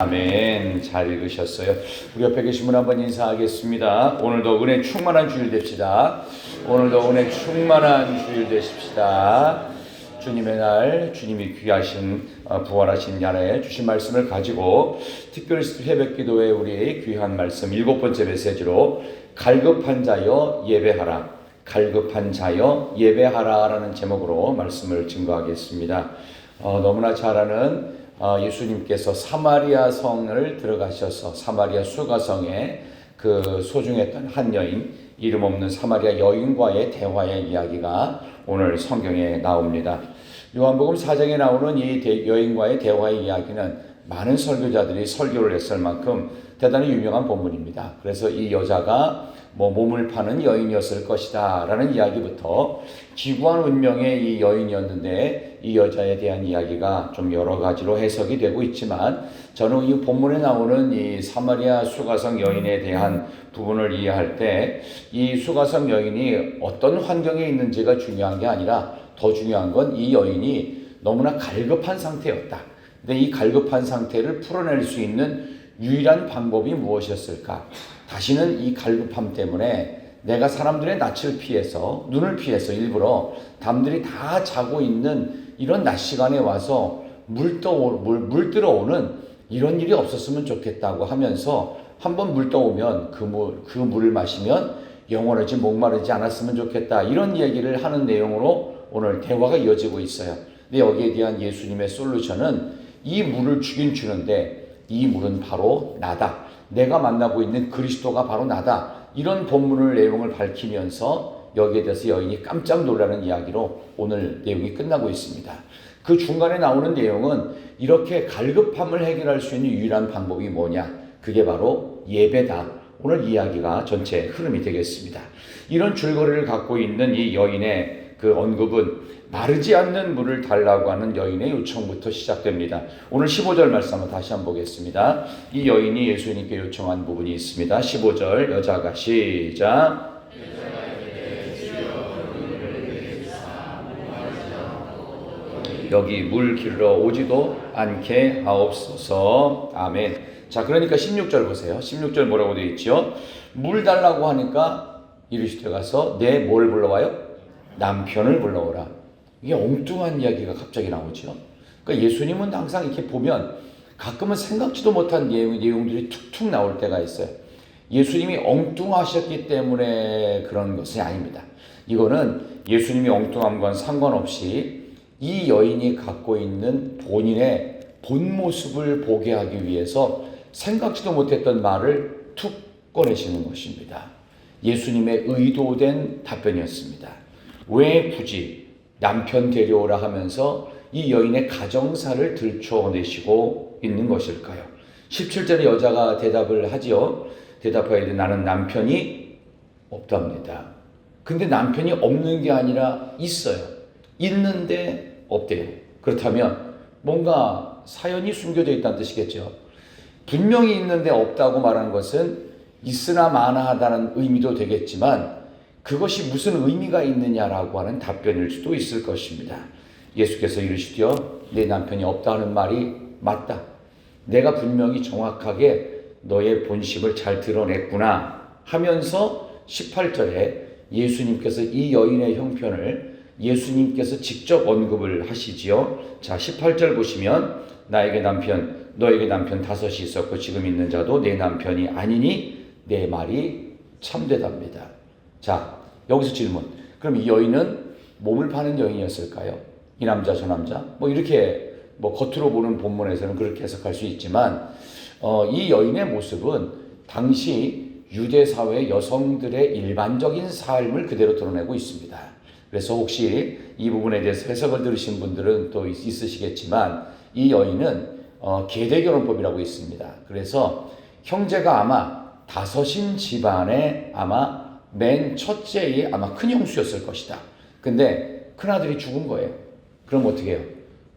아멘. 잘 읽으셨어요. 우리 옆에 계신 분 한번 인사하겠습니다. 오늘도 은혜 충만한 주일 됩시다. 오늘도 은혜 충만한 주일 되십시다. 주님의 날, 주님이 귀하신 어, 부활하신 날에 주신 말씀을 가지고 특별히 새벽 기도에 우리 귀한 말씀 일곱 번째 메시지로 갈급한 자여 예배하라. 갈급한 자여 예배하라라는 제목으로 말씀을 증거하겠습니다. 어, 너무나 잘 아는 어, 예수님께서 사마리아 성을 들어가셔서 사마리아 수가성에 그 소중했던 한 여인 이름 없는 사마리아 여인과의 대화의 이야기가 오늘 성경에 나옵니다. 요한복음 4장에 나오는 이 대- 여인과의 대화의 이야기는 많은 설교자들이 설교를 했을 만큼 대단히 유명한 본문입니다. 그래서 이 여자가 뭐 몸을 파는 여인이었을 것이다 라는 이야기부터 기구한 운명의 이 여인이었는데 이 여자에 대한 이야기가 좀 여러 가지로 해석이 되고 있지만 저는 이 본문에 나오는 이 사마리아 수가성 여인에 대한 부분을 이해할 때 이 수가성 여인이 어떤 환경에 있는지가 중요한 게 아니라 더 중요한 건 이 여인이 너무나 갈급한 상태였다. 근데 이 갈급한 상태를 풀어낼 수 있는 유일한 방법이 무엇이었을까? 다시는 이 갈급함 때문에 내가 사람들의 낯을 피해서 눈을 피해서 일부러 남들이 다 자고 있는 이런 낮 시간에 와서 물 떠오 물, 물 들어오는 이런 일이 없었으면 좋겠다고 하면서 한번 물 떠오면 그 물, 그 물을 마시면 영원하지 목마르지 않았으면 좋겠다. 이런 얘기를 하는 내용으로 오늘 대화가 이어지고 있어요. 근데 여기에 대한 예수님의 솔루션은 이 물을 주긴 주는데 이 물은 바로 나다. 내가 만나고 있는 그리스도가 바로 나다. 이런 본문을 내용을 밝히면서 여기에 대해서 여인이 깜짝 놀라는 이야기로 오늘 내용이 끝나고 있습니다. 그 중간에 나오는 내용은 이렇게 갈급함을 해결할 수 있는 유일한 방법이 뭐냐? 그게 바로 예배다. 오늘 이야기가 전체 흐름이 되겠습니다. 이런 줄거리를 갖고 있는 이 여인의 그 언급은 마르지 않는 물을 달라고 하는 여인의 요청부터 시작됩니다. 오늘 15절 말씀 한번 다시 한번 보겠습니다. 이 여인이 예수님께 요청한 부분이 있습니다. 15절 여자가 시작. 여기 물 기르러 오지도 않게 하옵소서. 아멘. 자, 그러니까 16절 보세요. 16절 뭐라고 되어 있죠? 물 달라고 하니까 이르시되 가서 내 뭘 불러와요? 남편을 불러오라. 이게 엉뚱한 이야기가 갑자기 나오죠. 그러니까 예수님은 항상 이렇게 보면 가끔은 생각지도 못한 내용, 내용들이 툭툭 나올 때가 있어요. 예수님이 엉뚱하셨기 때문에 그런 것이 아닙니다. 이거는 예수님이 엉뚱함과 상관없이 이 여인이 갖고 있는 본인의 본 모습을 보게 하기 위해서 생각지도 못했던 말을 툭 꺼내시는 것입니다. 예수님의 의도된 답변이었습니다. 왜 굳이 남편 데려오라 하면서 이 여인의 가정사를 들춰내시고 있는 것일까요? 17절에 여자가 대답을 하지요. 대답하여 나는 남편이 없답니다. 근데 남편이 없는 게 아니라 있어요. 있는데 없대요. 그렇다면 뭔가 사연이 숨겨져 있다는 뜻이겠죠. 분명히 있는데 없다고 말하는 것은 있으나 마나하다는 의미도 되겠지만 그것이 무슨 의미가 있느냐라고 하는 답변일 수도 있을 것입니다. 예수께서 이르시되 내 남편이 없다는 말이 맞다. 내가 분명히 정확하게 너의 본심을 잘 드러냈구나 하면서 18절에 예수님께서 이 여인의 형편을 예수님께서 직접 언급을 하시지요. 자, 18절 보시면 나에게 남편, 너에게 남편 다섯이 있었고 지금 있는 자도 내 남편이 아니니 내 말이 참되답니다. 자, 여기서 질문. 그럼 이 여인은 몸을 파는 여인이었을까요? 이 남자 저 남자? 뭐 이렇게 뭐 겉으로 보는 본문에서는 그렇게 해석할 수 있지만 어, 이 여인의 모습은 당시 유대 사회 여성들의 일반적인 삶을 그대로 드러내고 있습니다. 그래서 혹시 이 부분에 대해서 해석을 들으신 분들은 또 있- 있으시겠지만 이 여인은 어, 계대결혼법이라고 있습니다. 그래서 형제가 아마 다섯인 집안에 아마 맨 첫째의 아마 큰 형수였을 것이다. 근데 큰아들이 죽은 거예요. 그럼 어떻게 해요?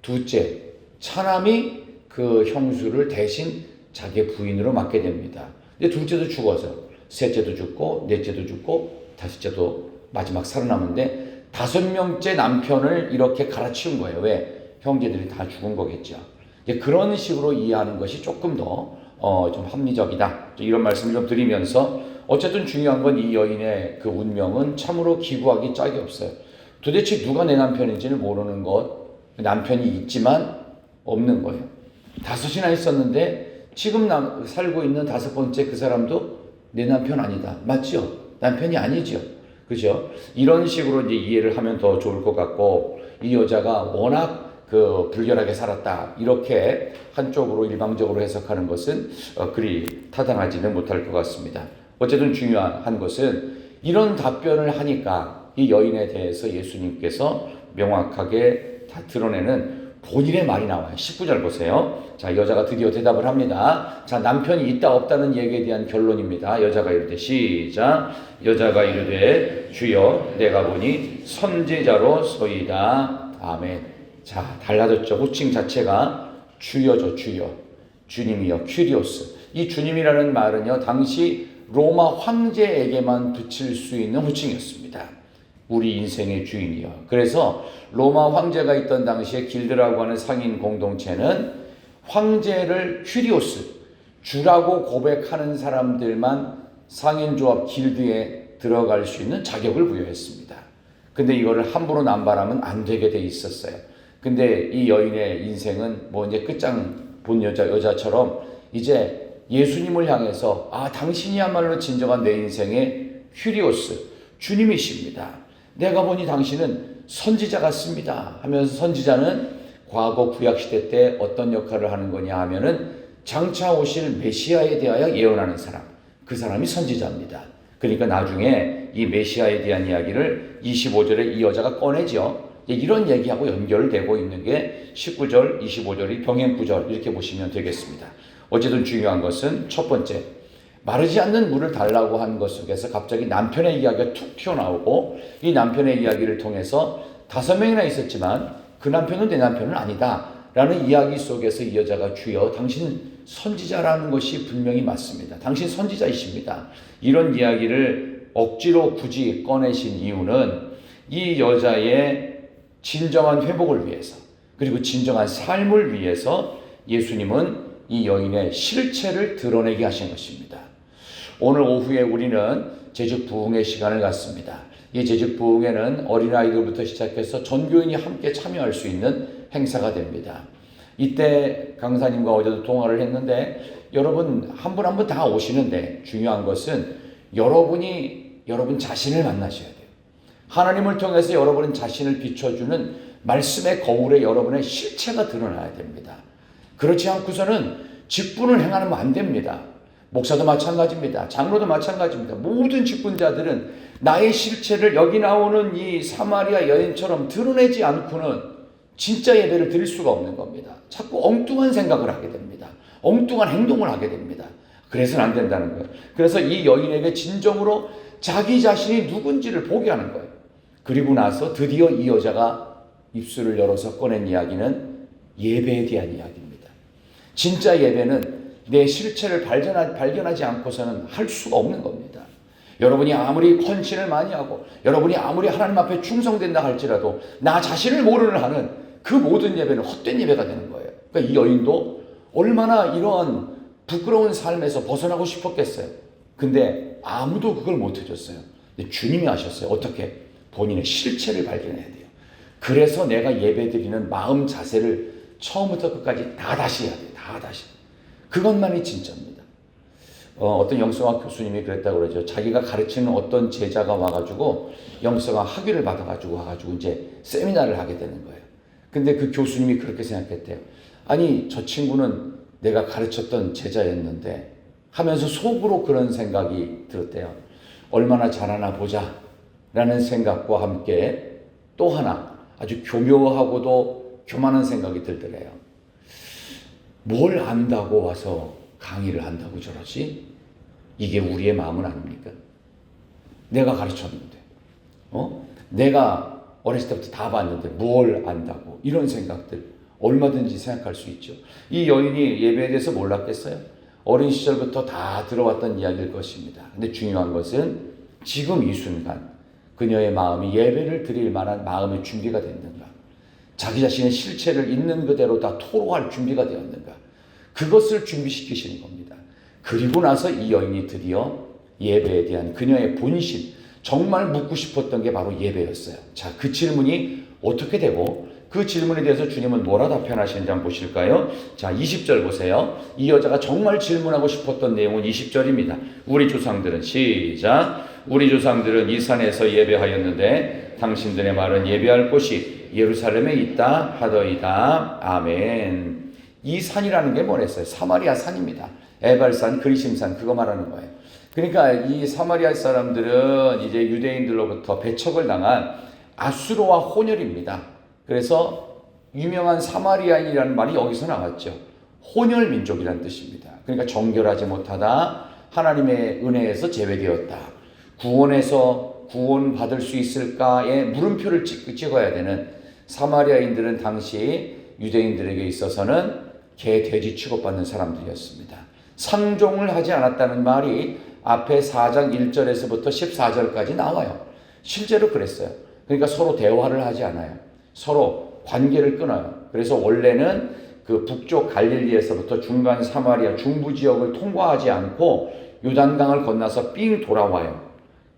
둘째, 차남이 그 형수를 대신 자기 부인으로 맡게 됩니다. 근데 둘째도 죽어서 셋째도 죽고 넷째도 죽고 다섯째도 마지막 살아남는데 다섯 명째 남편을 이렇게 갈아치운 거예요. 왜? 형제들이 다 죽은 거겠죠. 이제 그런 식으로 이해하는 것이 조금 더 어, 좀 합리적이다. 이런 말씀을 좀 드리면서 어쨌든 중요한 건 이 여인의 그 운명은 참으로 기구하기 짝이 없어요. 도대체 누가 내 남편인지를 모르는 것, 남편이 있지만 없는 거예요. 다섯이나 있었는데 지금 남, 살고 있는 다섯 번째 그 사람도 내 남편 아니다. 맞죠? 남편이 아니죠. 그죠? 이런 식으로 이제 이해를 하면 더 좋을 것 같고 이 여자가 워낙 그 불결하게 살았다 이렇게 한쪽으로 일방적으로 해석하는 것은 어, 그리 타당하지는 못할 것 같습니다. 어쨌든 중요한 것은 이런 답변을 하니까 이 여인에 대해서 예수님께서 명확하게 다 드러내는 본인의 말이 나와요. 19절 보세요. 자, 여자가 드디어 대답을 합니다. 자, 남편이 있다 없다는 얘기에 대한 결론입니다. 여자가 이르되 시작. 여자가 이르되 주여 내가 보니 선지자로 서이다. 아멘. 자, 달라졌죠. 호칭 자체가 주여죠, 주여. 주님이요, 큐리오스. 이 주님이라는 말은요, 당시 로마 황제에게만 붙일 수 있는 호칭이었습니다. 우리 인생의 주인이요. 그래서 로마 황제가 있던 당시에 길드라고 하는 상인 공동체는 황제를 큐리오스, 주라고 고백하는 사람들만 상인조합 길드에 들어갈 수 있는 자격을 부여했습니다. 근데 이거를 함부로 남발하면 안 되게 돼 있었어요. 근데 이 여인의 인생은 뭐 이제 끝장 본 여자, 여자처럼 이제 예수님을 향해서 아, 당신이야말로 진정한 내 인생의 큐리오스, 주님이십니다. 내가 보니 당신은 선지자 같습니다. 하면서 선지자는 과거 구약 시대 때 어떤 역할을 하는 거냐 하면은 장차 오실 메시아에 대하여 예언하는 사람. 그 사람이 선지자입니다. 그러니까 나중에 이 메시아에 대한 이야기를 25절에 이 여자가 꺼내죠. 이런 얘기하고 연결되고 있는 게 19절, 25절이 병행 구절 이렇게 보시면 되겠습니다. 어쨌든 중요한 것은 첫 번째, 마르지 않는 물을 달라고 한 것 속에서 갑자기 남편의 이야기가 툭 튀어나오고 이 남편의 이야기를 통해서 다섯 명이나 있었지만 그 남편은 내 남편은 아니다. 라는 이야기 속에서 이 여자가 주여 당신 선지자라는 것이 분명히 맞습니다. 당신 선지자이십니다. 이런 이야기를 억지로 굳이 꺼내신 이유는 이 여자의 진정한 회복을 위해서 그리고 진정한 삶을 위해서 예수님은 이 여인의 실체를 드러내게 하신 것입니다. 오늘 오후에 우리는 제주 부흥의 시간을 갖습니다. 이 제주 부흥에는 어린아이들부터 시작해서 전교인이 함께 참여할 수 있는 행사가 됩니다. 이때 강사님과 어제도 통화를 했는데 여러분 한 분 한 분 다 오시는데 중요한 것은 여러분이 여러분 자신을 만나셔야 돼요. 하나님을 통해서 여러분 자신을 비춰주는 말씀의 거울에 여러분의 실체가 드러나야 됩니다. 그렇지 않고서는 직분을 행하면 안 됩니다. 목사도 마찬가지입니다. 장로도 마찬가지입니다. 모든 직분자들은 나의 실체를 여기 나오는 이 사마리아 여인처럼 드러내지 않고는 진짜 예배를 드릴 수가 없는 겁니다. 자꾸 엉뚱한 생각을 하게 됩니다. 엉뚱한 행동을 하게 됩니다. 그래서는 안 된다는 거예요. 그래서 이 여인에게 진정으로 자기 자신이 누군지를 보게 하는 거예요. 그리고 나서 드디어 이 여자가 입술을 열어서 꺼낸 이야기는 예배에 대한 이야기입니다. 진짜 예배는 내 실체를 발견하, 발견하 지 않고서는 할 수가 없는 겁니다. 여러분이 아무리 헌신을 많이 하고 여러분이 아무리 하나님 앞에 충성된다 할지라도 나 자신을 모르는 하는 그 모든 예배는 헛된 예배가 되는 거예요. 그러니까 이 여인도 얼마나 이러한 부끄러운 삶에서 벗어나고 싶었겠어요. 근데 아무도 그걸 못 해줬어요. 주님이 하셨어요. 어떻게? 본인의 실체를 발견해야 돼요. 그래서 내가 예배드리는 마음 자세를 처음부터 끝까지 다 다시 해야 돼요. 다 다시. 그것만이 진짜입니다. 어, 떤 영성학 교수님이 그랬다고 그러죠. 자기가 가르치는 어떤 제자가 와가지고 영성학 학위를 받아가지고 와가지고 이제 세미나를 하게 되는 거예요. 근데 그 교수님이 그렇게 생각했대요. 아니, 저 친구는 내가 가르쳤던 제자였는데 하면서 속으로 그런 생각이 들었대요. 얼마나 잘하나 보자. 라는 생각과 함께 또 하나 아주 교묘하고도 교만한 생각이 들더래요. 뭘 안다고 와서 강의를 한다고 저러지? 이게 우리의 마음은 아닙니까? 내가 가르쳤는데, 어? 내가 어렸을 때부터 다 봤는데 뭘 안다고 이런 생각들 얼마든지 생각할 수 있죠. 이 여인이 예배에 대해서 몰랐겠어요? 어린 시절부터 다 들어왔던 이야기일 것입니다. 근데 중요한 것은 지금 이 순간 그녀의 마음이 예배를 드릴 만한 마음의 준비가 됐는가? 자기 자신의 실체를 있는 그대로 다 토로할 준비가 되었는가? 그것을 준비시키시는 겁니다. 그리고 나서 이 여인이 드디어 예배에 대한 그녀의 본심, 정말 묻고 싶었던 게 바로 예배였어요. 자, 그 질문이 어떻게 되고 그 질문에 대해서 주님은 뭐라 답변하시는지 한번 보실까요? 자, 20절 보세요. 이 여자가 정말 질문하고 싶었던 내용은 20절입니다. 우리 조상들은 시작. 우리 조상들은 이 산에서 예배하였는데 당신들의 말은 예배할 곳이 예루살렘에 있다 하더이다. 아멘. 이 산이라는 게 뭐랬어요? 사마리아 산입니다. 에발산, 그리심산 그거 말하는 거예요. 그러니까 이 사마리아 사람들은 이제 유대인들로부터 배척을 당한 아수르와 혼혈입니다. 그래서 유명한 사마리아인이라는 말이 여기서 나왔죠. 혼혈 민족이라는 뜻입니다. 그러니까 정결하지 못하다 하나님의 은혜에서 제외되었다. 구원에서 구원 받을 수 있을까에 물음표를 찍, 찍어야 되는 사마리아인들은 당시 유대인들에게 있어서는 개, 돼지 취급받는 사람들이었습니다. 상종을 하지 않았다는 말이 앞에 4장 1절에서부터 14절까지 나와요. 실제로 그랬어요. 그러니까 서로 대화를 하지 않아요. 서로 관계를 끊어요. 그래서 원래는 그 북쪽 갈릴리에서부터 중간 사마리아 중부 지역을 통과하지 않고 요단강을 건너서 삥 돌아와요.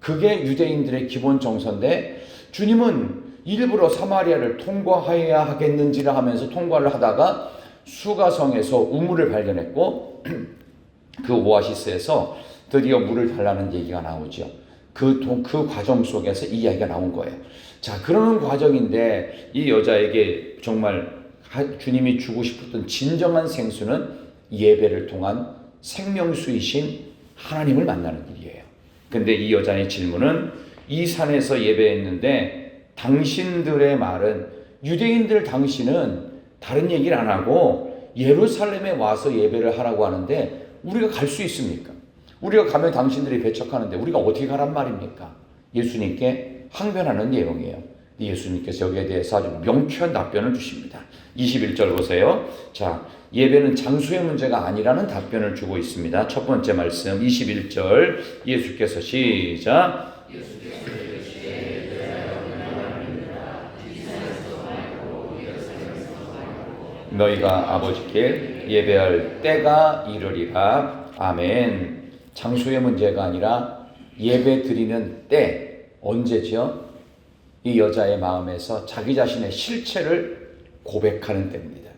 그게 유대인들의 기본 정서인데 주님은 일부러 사마리아를 통과해야 하겠는지를 하면서 통과를 하다가 수가성에서 우물을 발견했고 그 오아시스에서 드디어 물을 달라는 얘기가 나오죠. 그, 동, 그 과정 속에서 이 이야기가 나온 거예요. 자, 그러는 과정인데 이 여자에게 정말 주님이 주고 싶었던 진정한 생수는 예배를 통한 생명수이신 하나님을 만나는 길이에요. 근데 이 여자의 질문은 이 산에서 예배했는데 당신들의 말은 유대인들 당신은 다른 얘기를 안 하고 예루살렘에 와서 예배를 하라고 하는데 우리가 갈 수 있습니까? 우리가 가면 당신들이 배척하는데 우리가 어떻게 가란 말입니까? 예수님께 항변하는 내용이에요. 예수님께서 여기에 대해서 아주 명쾌한 답변을 주십니다. 21절 보세요. 자, 예배는 장소의 문제가 아니라는 답변을 주고 있습니다. 첫 번째 말씀 21절 예수께서 시작 너희가 아버지께 예배할 때가 이르리라. 아멘. 장소의 문제가 아니라 예배 드리는 때 언제죠? 이 여자의 마음에서 자기 자신의 실체를 고백하는 때입니다.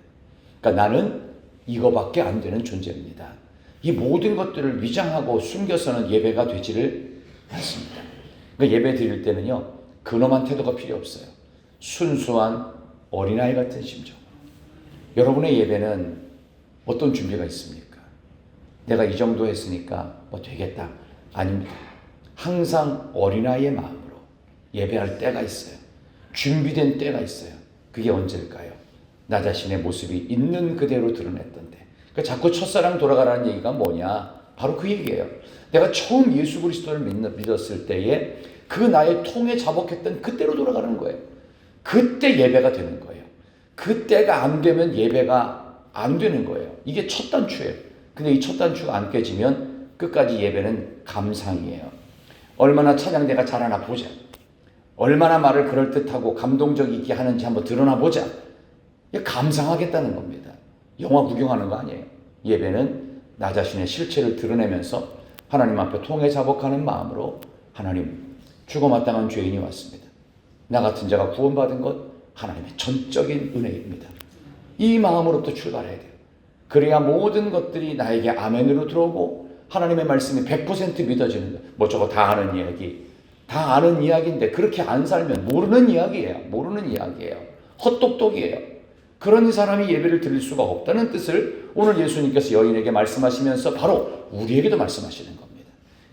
그러니까 나는 이거밖에 안 되는 존재입니다. 이 모든 것들을 위장하고 숨겨서는 예배가 되지를 않습니다. 그러니까 예배 드릴 때는요, 근엄한 태도가 필요 없어요. 순수한 어린아이 같은 심정. 여러분의 예배는 어떤 준비가 있습니까? 내가 이 정도 했으니까 뭐 되겠다. 아닙니다. 항상 어린아이의 마음으로 예배할 때가 있어요. 준비된 때가 있어요. 그게 언제일까요? 나 자신의 모습이 있는 그대로 드러냈던 때. 그 자꾸 첫사랑 돌아가라는 얘기가 뭐냐? 바로 그 얘기예요. 내가 처음 예수 그리스도를 믿었을 때에 그 나의 통에 자복했던 그때로 돌아가는 거예요. 그때 예배가 되는 거예요. 그때가 안 되면 예배가 안 되는 거예요. 이게 첫 단추예요. 근데 이 첫 단추가 안 깨지면 끝까지 예배는 감상이에요. 얼마나 찬양대가 잘하나 보자. 얼마나 말을 그럴듯하고 감동적이게 하는지 한번 드러나 보자. 감상하겠다는 겁니다. 영화 구경하는 거 아니에요. 예배는 나 자신의 실체를 드러내면서 하나님 앞에 통해 자복하는 마음으로 하나님 죽어마땅한 죄인이 왔습니다. 나 같은 자가 구원받은 것 하나님의 전적인 은혜입니다. 이 마음으로부터 출발해야 돼요. 그래야 모든 것들이 나에게 아멘으로 들어오고 하나님의 말씀이 100% 믿어지는 거예요. 뭐 저거 다 아는 이야기. 다 아는 이야기인데 그렇게 안 살면 모르는 이야기예요. 모르는 이야기예요. 헛똑똑이에요. 그런 사람이 예배를 드릴 수가 없다는 뜻을 오늘 예수님께서 여인에게 말씀하시면서 바로 우리에게도 말씀하시는 겁니다.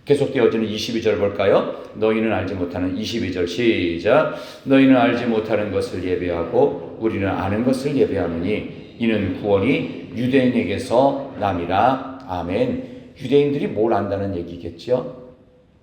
계속되어지는 22절 볼까요? 너희는 알지 못하는 22절 시작. 너희는 알지 못하는 것을 예배하고 우리는 아는 것을 예배하느니 이는 구원이 유대인에게서 남이라. 아멘. 유대인들이 뭘 안다는 얘기겠죠?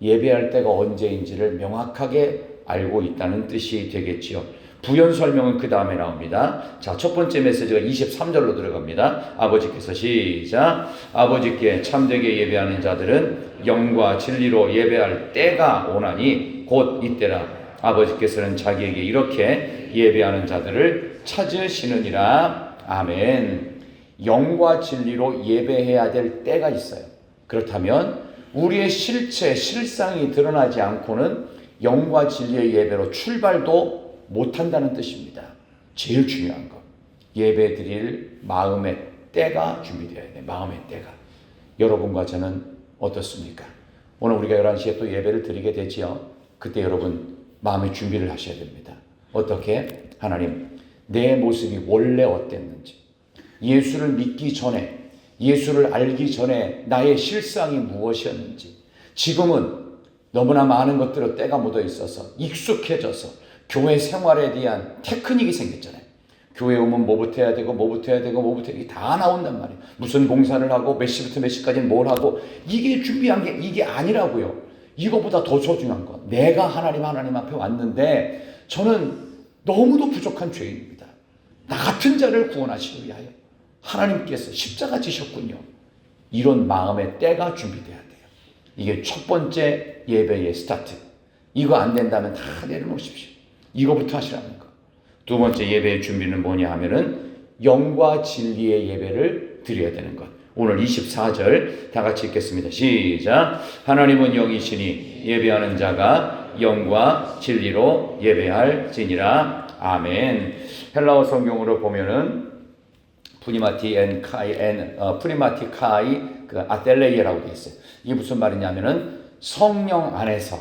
예배할 때가 언제인지를 명확하게 알고 있다는 뜻이 되겠지요. 부연 설명은 그 다음에 나옵니다. 자, 첫 번째 메시지가 23절로 들어갑니다. 아버지께서 시작. 아버지께 참되게 예배하는 자들은 영과 진리로 예배할 때가 오나니 곧 이때라. 아버지께서는 자기에게 이렇게 예배하는 자들을 찾으시느니라. 아멘. 영과 진리로 예배해야 될 때가 있어요. 그렇다면 우리의 실체, 실상이 드러나지 않고는 영과 진리의 예배로 출발도 못한다는 뜻입니다. 제일 중요한 거. 예배 드릴 마음의 때가 준비되어야 돼. 마음의 때가. 여러분과 저는 어떻습니까? 오늘 우리가 11시에 또 예배를 드리게 되지요. 그때 여러분 마음의 준비를 하셔야 됩니다. 어떻게? 하나님, 내 모습이 원래 어땠는지. 예수를 믿기 전에, 예수를 알기 전에 나의 실상이 무엇이었는지. 지금은 너무나 많은 것들로 때가 묻어 있어서 익숙해져서 교회 생활에 대한 테크닉이 생겼잖아요. 교회 오면 뭐부터 해야 되고 뭐부터 해야 되고 뭐부터 해야 되고 다 나온단 말이에요. 무슨 공사를 하고 몇 시부터 몇 시까지는 뭘 하고 이게 준비한 게 이게 아니라고요. 이거보다 더 소중한 건 내가 하나님 하나님 앞에 왔는데 저는 너무도 부족한 죄인입니다. 나 같은 자를 구원하시기 위하여 하나님께서 십자가 지셨군요. 이런 마음의 때가 준비돼야 돼요. 이게 첫 번째 예배의 스타트. 이거 안 된다면 다 내려놓으십시오. 이거부터 하시라는 거. 두 번째 예배의 준비는 뭐냐 하면은 영과 진리의 예배를 드려야 되는 것. 오늘 24절 다 같이 읽겠습니다. 시작. 하나님은 영이시니 예배하는 자가 영과 진리로 예배할지니라. 아멘. 헬라어 성경으로 보면은 프리마티 엔 카이 엔 어, 프리마티 카이 그 아텔레이라고 되어 있어요. 이게 무슨 말이냐면은 성령 안에서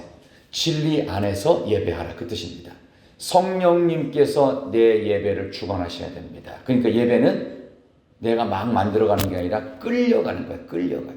진리 안에서 예배하라 그 뜻입니다. 성령님께서 내 예배를 주관하셔야 됩니다. 그러니까 예배는 내가 막 만들어가는 게 아니라 끌려가는 거야. 끌려가.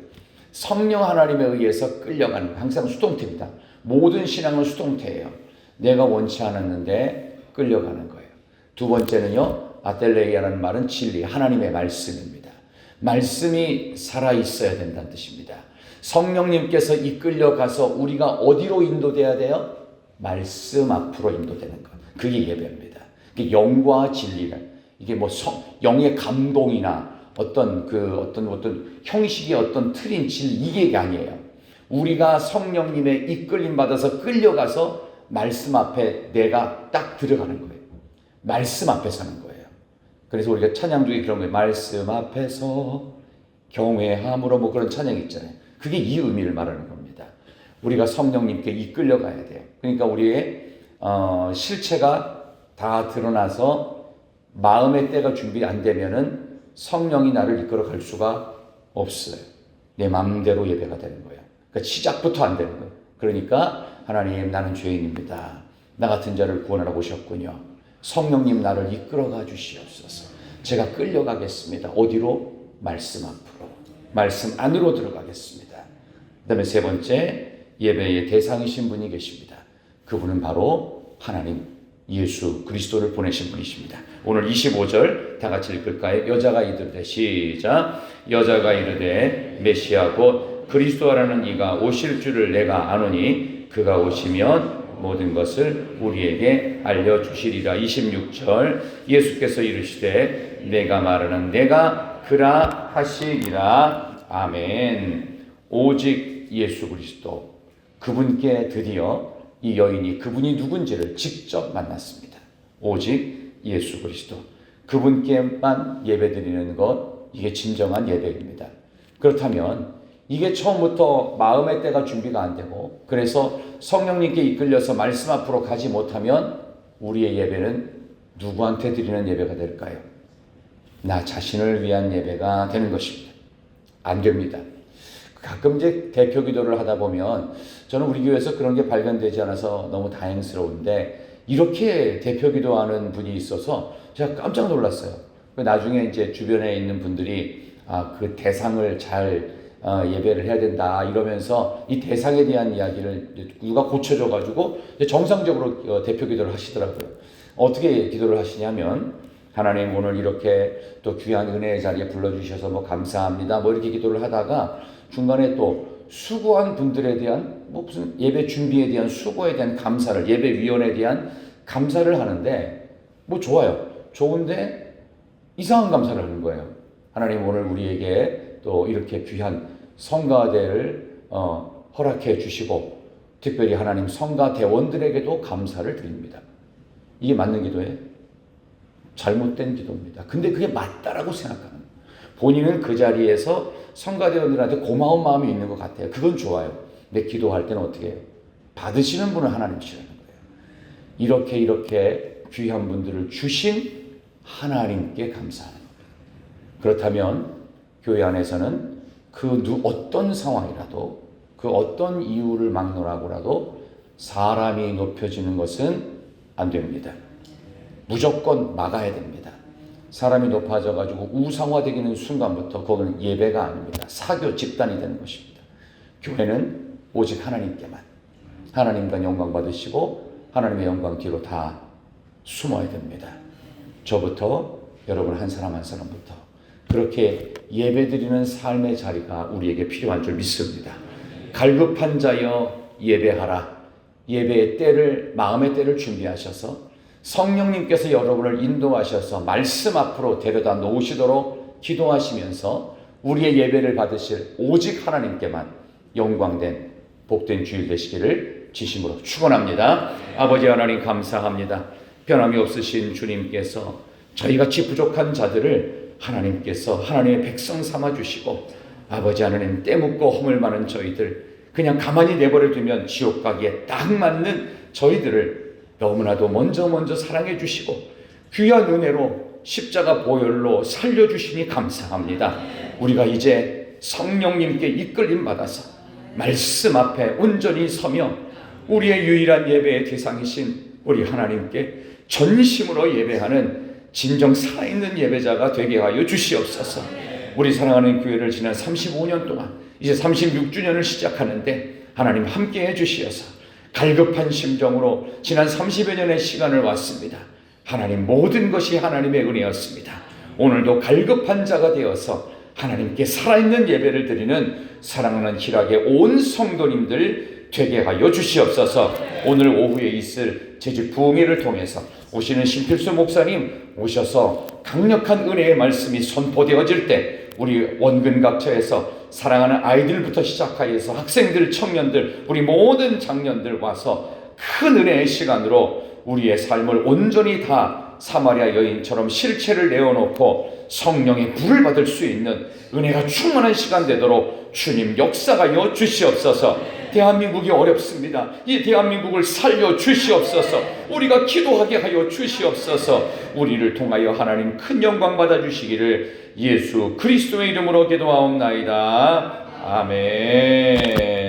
성령 하나님에 의해서 끌려가는 거야. 항상 수동태입니다. 모든 신앙은 수동태예요. 내가 원치 않았는데 끌려가는 거예요. 두 번째는요. 아텔레이아라는 말은 진리, 하나님의 말씀입니다. 말씀이 살아 있어야 된다는 뜻입니다. 성령님께서 이끌려 가서 우리가 어디로 인도돼야 돼요? 말씀 앞으로 인도되는 것. 그게 예배입니다. 그게 영과 진리를 이게 뭐 성, 영의 감동이나 어떤 그 어떤 어떤 형식의 어떤 틀인 진리 이게 아니에요. 우리가 성령님의 이끌림 받아서 끌려가서 말씀 앞에 내가 딱 들어가는 거예요. 말씀 앞에 서는 거예요. 그래서 우리가 찬양 중에 그런 거예요. 말씀 앞에서 경외함으로 뭐 그런 찬양 있잖아요. 그게 이 의미를 말하는 겁니다. 우리가 성령님께 이끌려 가야 돼요. 그러니까 우리의 어, 실체가 다 드러나서 마음의 때가 준비 안 되면은 성령이 나를 이끌어 갈 수가 없어요. 내 마음대로 예배가 되는 거예요. 그러니까 시작부터 안 되는 거예요. 그러니까 하나님 나는 죄인입니다. 나 같은 자를 구원하러 오셨군요. 성령님 나를 이끌어가 주시옵소서. 제가 끌려가겠습니다. 어디로? 말씀 앞으로. 말씀 안으로 들어가겠습니다. 그 다음에 세 번째 예배의 대상이신 분이 계십니다. 그분은 바로 하나님 예수 그리스도를 보내신 분이십니다. 오늘 25절 다 같이 읽을까요? 여자가 이르되 시작 여자가 이르되 메시아 곧 그리스도라는 이가 오실 줄을 내가 아노니 그가 오시면 모든 것을 우리에게 알려주시리라. 26절 예수께서 이르시되 내가 말하는 내가 그라 하시리라. 아멘. 오직 예수 그리스도 그분께 드디어 이 여인이 그분이 누군지를 직접 만났습니다. 오직 예수 그리스도. 그분께만 예배드리는 것, 이게 진정한 예배입니다. 그렇다면 이게 처음부터 마음의 때가 준비가 안 되고 그래서 성령님께 이끌려서 말씀 앞으로 가지 못하면 우리의 예배는 누구한테 드리는 예배가 될까요? 나 자신을 위한 예배가 되는 것입니다. 안 됩니다. 가끔 이제 대표 기도를 하다 보면 저는 우리 교회에서 그런 게 발견되지 않아서 너무 다행스러운데 이렇게 대표 기도하는 분이 있어서 제가 깜짝 놀랐어요. 나중에 이제 주변에 있는 분들이 아, 그 대상을 잘 어, 예배를 해야 된다 이러면서 이 대상에 대한 이야기를 누가 고쳐줘 가지고 정상적으로 어, 대표 기도를 하시더라고요. 어떻게 기도를 하시냐면 하나님 오늘 이렇게 또 귀한 은혜의 자리에 불러주셔서 뭐 감사합니다. 뭐 이렇게 기도를 하다가 중간에 또 수고한 분들에 대한 뭐 무슨 예배 준비에 대한 수고에 대한 감사를 예배 위원에 대한 감사를 하는데 뭐 좋아요. 좋은데 이상한 감사를 하는 거예요. 하나님 오늘 우리에게 또 이렇게 귀한 성가대를 어, 허락해 주시고 특별히 하나님 성가 대원들에게도 감사를 드립니다. 이게 맞는 기도예요? 잘못된 기도입니다. 근데 그게 맞다라고 생각하는. 본인은 그 자리에서 성가대원들한테 고마운 마음이 있는 것 같아요. 그건 좋아요. 근데 기도할 때는 어떻게 해요? 받으시는 분은 하나님이시라는 거예요. 이렇게 이렇게 귀한 분들을 주신 하나님께 감사하는 거예요. 그렇다면 교회 안에서는 그 누, 어떤 상황이라도 그 어떤 이유를 막론하고라도 사람이 높여지는 것은 안 됩니다. 무조건 막아야 됩니다. 사람이 높아져 가지고 우상화되기는 순간부터 거기는 예배가 아닙니다. 사교 집단이 되는 것입니다. 교회는 오직 하나님께만 하나님과 영광 받으시고 하나님의 영광 뒤로 다 숨어야 됩니다. 저부터 여러분 한 사람 한 사람부터 그렇게 예배드리는 삶의 자리가 우리에게 필요한 줄 믿습니다. 갈급한 자여 예배하라. 예배의 때를 마음의 때를 준비하셔서 성령님께서 여러분을 인도하셔서 말씀 앞으로 데려다 놓으시도록 기도하시면서 우리의 예배를 받으실 오직 하나님께만 영광된 복된 주일 되시기를 지심으로 축원합니다. 아버지 하나님 감사합니다. 변함이 없으신 주님께서 저희같이 부족한 자들을 하나님께서 하나님의 백성 삼아 주시고 아버지 하나님 때묻고 허물 많은 저희들 그냥 가만히 내버려 두면 지옥 가기에 딱 맞는 저희들을 너무나도 먼저 먼저 사랑해 주시고 귀한 은혜로 십자가 보혈로 살려 주시니 감사합니다. 우리가 이제 성령님께 이끌림 받아서 말씀 앞에 온전히 서며 우리의 유일한 예배의 대상이신 우리 하나님께 전심으로 예배하는 진정 살아있는 예배자가 되게 하여 주시옵소서. 우리 사랑하는 교회를 지난 35년 동안 이제 36주년을 시작하는데 하나님 함께 해 주시어서 갈급한 심정으로 지난 30여 년의 시간을 왔습니다. 하나님 모든 것이 하나님의 은혜였습니다. 오늘도 갈급한 자가 되어서 하나님께 살아있는 예배를 드리는 사랑하는 희락의 온 성도님들 되게 하여 주시옵소서. 오늘 오후에 있을 제주 부흥회를 통해서 오시는 신필수 목사님 오셔서 강력한 은혜의 말씀이 선포되어질 때 우리 원근갑처에서 사랑하는 아이들부터 시작하여서 학생들, 청년들, 우리 모든 장년들 와서 큰 은혜의 시간으로 우리의 삶을 온전히 다 사마리아 여인처럼 실체를 내어놓고 성령의 불을 받을 수 있는 은혜가 충만한 시간 되도록 주님 역사가 여 주시옵소서. 대한민국이 어렵습니다. 이 대한민국을 살려 주시옵소서. 우리가 기도하게 하여 주시옵소서. 우리를 통하여 하나님 큰 영광 받아 주시기를 예수 그리스도의 이름으로 기도하옵나이다. 아멘.